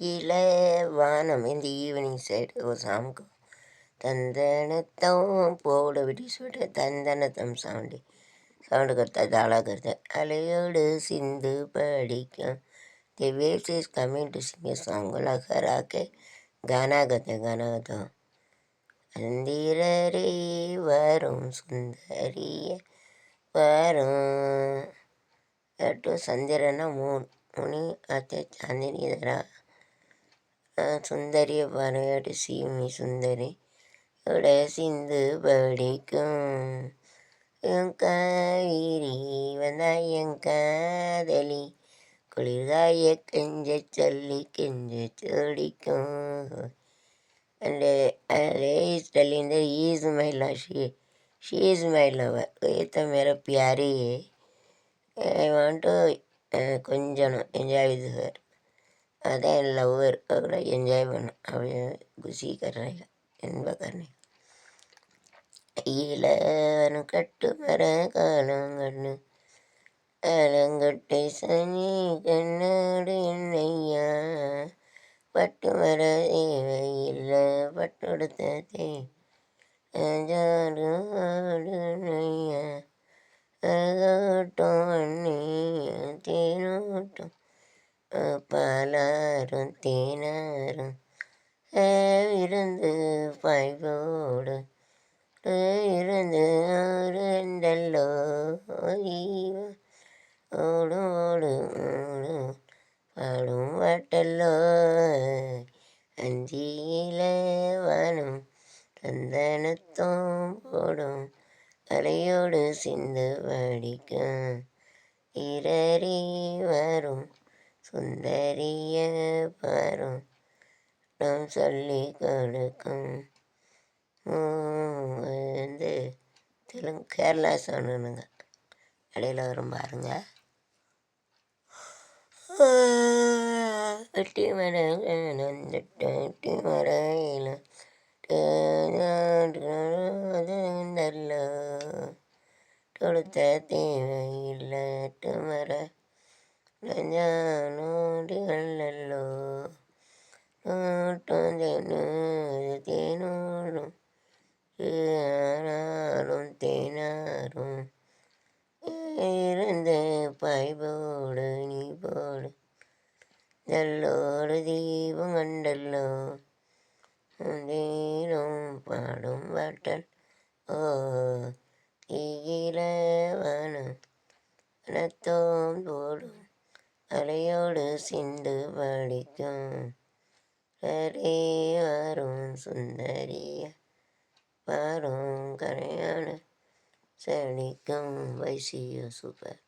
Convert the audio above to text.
கீழே வானம் இந்த ஈவினிங் சைடு ஒரு சாமுக்கு தந்தனத்தம் போட விட்டு சொல்லிட்டு தந்தனத்தம் சவுண்டு சவுண்டு கருத்தா தாளாக கருத்தா அலையோடு சிந்து படிக்கும். The waves is coming to sing song லகராக்கே கனகத்தம் கனகத்தம். அந்திரரே வரும் சுந்தரிய வரும். சந்திரனா மூணு முனி அத்தை சந்திரி சுந்தரிய பறையாடு சீமி சுந்தரி விட சிந்து படிக்கும் காவிரி வந்தாய் என் காதலி குளிர்காய கெஞ்ச சொல்லி கெஞ்ச சொடிக்கும் and டெல்லிந்த is my love she she is my lover ஏத்த மேர பியாரி ஐ வாண்ட் டு கொஞ்சம் என்ஜாய் வித் ஹர் அதான் லவ் இருக்கக்கூட என்ஜாய் பண்ணும் அப்படியே குஷி கர்றேன் என்ப கர்ணேன் ஈழவனு கட்டு மர காலம் கண்ணு அலங்கட்டை சனி கண்ணாடு என்னையா பட்டு மர தேவையில்ல பட்டுடுத்த தேஜாடுனையா ஐயா பாலாரும் தேனாரும் இருந்து பாய்வோடு இருந்து இருந்தல்லோ ஓடும் ஓடும் பாடும் பாட்டல்லோ அஞ்சியில வானம் தந்தனத்தம் போடும் அலையோடு சிந்து படிக்கும் இரறி வரும் சுந்தரிய பரும். நாம் சொல்லி கொடுக்கும் வந்து தெலுங்கு கேரளா சொன்னுங்க இடையில வரும் பாருங்க. வெட்டி மரம் வந்துட்டு வெட்டி மரையில் நல்ல கொடுத்த தேவையில்லை ഞാനോടുകള്ളല്ലോ നൂട്ടും തെന്നൂറ് തേനൂറും ആറാറും തേനാറും. ഏറന്ത് പൈപോട് നീ പോട് നല്ലോട് ദീപം കണ്ടല്ലോ. തീരും പാടും പാട്ടൽ. ഓ തീയിലെ വനം വനത്തോം തോടും. அலையோடு சிந்து படிக்கும் அரே வரும் சுந்தரிய வரும் கரையான செழிக்கும் வைசிய சூப்பர்